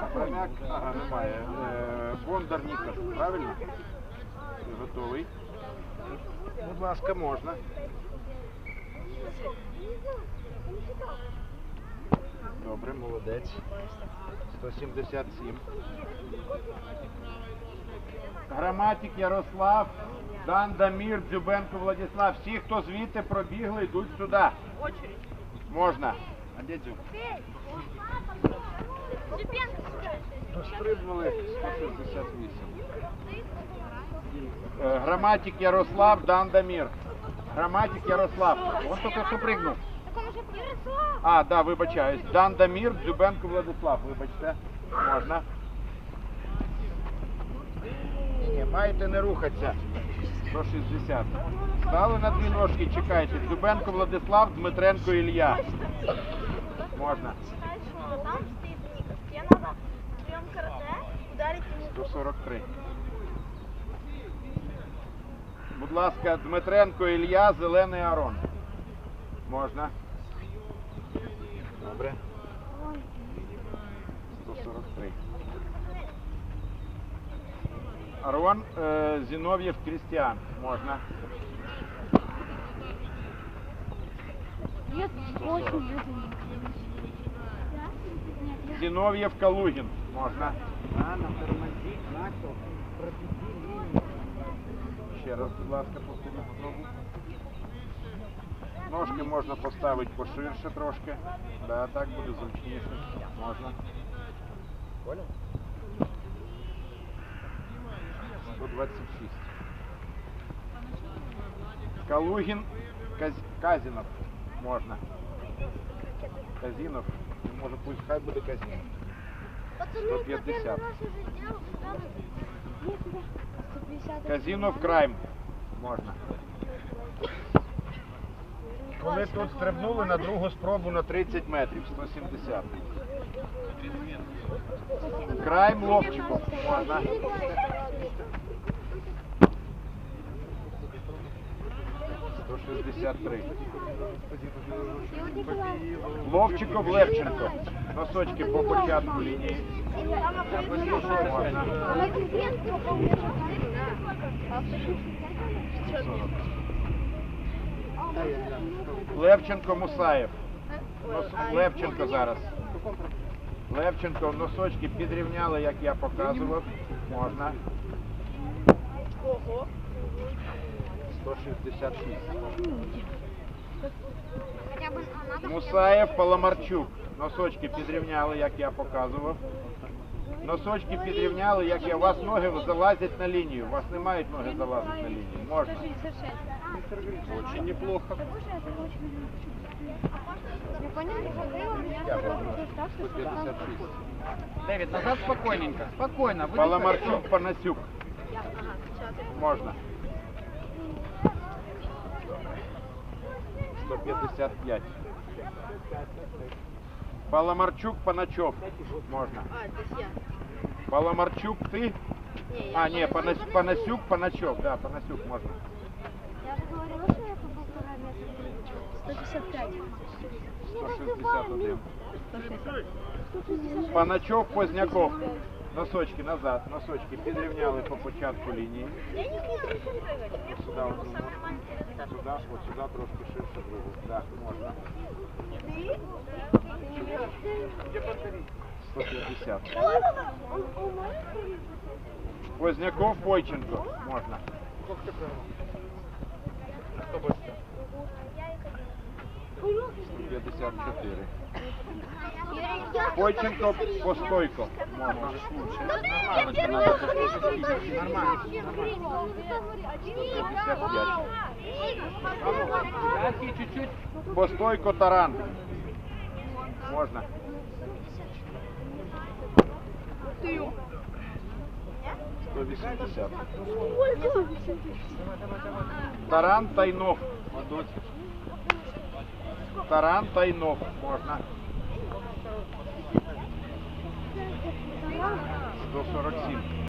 Шапраняк, ага, немає. Бондар Нікас, правильно? Готовий? Будь ласка, можна. Добре, молодець. 177. Граматик Ярослав, Дан Дамір, Дзюбенко Владислав. Всі, хто звідти пробігли, йдуть сюди. Можна. А де Дзюб? Розстрибнули 168. Е, Граматик Ярослав, Дан Дамір. Граматик Ярослав. Он тільки що пригнув. А, да, вибачаюсь. Дан Дамір, Дзюбенко Владислав. Вибачте. Можна. Ні, маєте не рухатися. 160. Стали на дві ножки, чекайте. Дзюбенко Владислав, Дмитренко Ілля. Можна. Там стоит Никас. Тебе надо прием карате ударить ему 143. Будь ласка, Дмитренко Ілля, Зелений Арон. Можна. Добре. 143. Арон е, Зінов'єв Крістіан. Можна. Нет, очень медленно. Зінов'єв Калугін. Можна. Ще раз, будь ласка, повторіть знову. Ножки можна поставити поширше трошки. Да, так буде зручніше. Можна. Понял? 126. Калугін Каз... Казінов. Можна. Казінов. Ну, Може пусть хай буде Казінов. Пацаны, 150. первый раз уже Коли тут стрибнули на другу спробу на 30 метрів, 170. Крайм Ловчиков. Можна. Сто шістдесят. Ловчиков Левченко. Носочки по початку лінії. Левченко Мусаєв. Нос- Левченко зараз. Левченко носочки підрівняли, як я показував. Можна. Ого. 166. Хотя бы а надо Мусаєв Паламарчук. Носочки підрівняли, як я показував. Носочки підрівняли, як я. У вас ноги залазять на лінію. У вас не мають ноги залазити на лінію. Можна. Очень неплохо. Не поняли, что ты у меня так, что там 156. Дэвид, назад спокойненько. Спокойно. Вы Паламарчук Панасюк. Можна. 155. Паламарчук Паначов. Можна. А, это я. Паламарчук ты? Не, А, не, Панас, Панасюк, Паначов. Да, Панасюк можно. Я же говорила, что я по полтора метра. 155. 161. Паначов, Позняков. Носочки назад, носочки підрівняли по початку лінії. Я не буду прыгать. От сюди, от сюди, сюди, от сюди трошки ширше другу. Так, можна. 150. Поздняков, Бойченко. Можно. Кто больше? 54. Бойченко, Постойко. Можно. Нормально. Нормально. 55. Постойко, Таран. Можно. Таран Тайнов. Таран Тайнов. Можно. 147.